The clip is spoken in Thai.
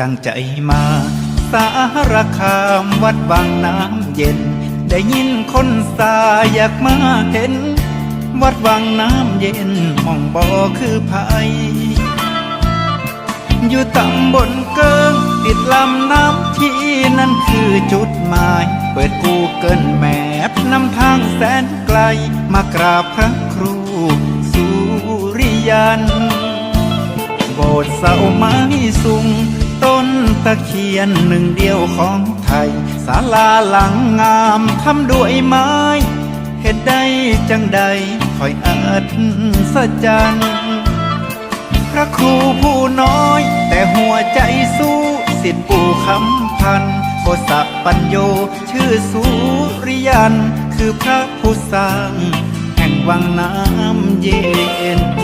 ตั้งใจมา สารคามวัดบางน้ำเย็น ได้ยินคนสาอยากมาเห็น วัดวังน้ำเย็นมองบ่อคือภัยอยู่ตำบลเกิงติดลำน้ำที่นั่นคือจุดหมาย เปิดกูเกิลแมพนำทางแสนไกล มากราบพระครูสุริยัน โบสถ์เสาไม้สูง ต้นตะเคียนหนึ่งเดียวของไทยศาลาหลังงามทำด้วยไม้เหตุใดจังใดคอยอัศจรรย์พระครูผู้น้อย แต่หัวใจสู้สิทธิปู่คำพันโกษะปัญโย ชื่อสุริยัน คือพระผู้สร้าง แห่งวังน้ำเย็น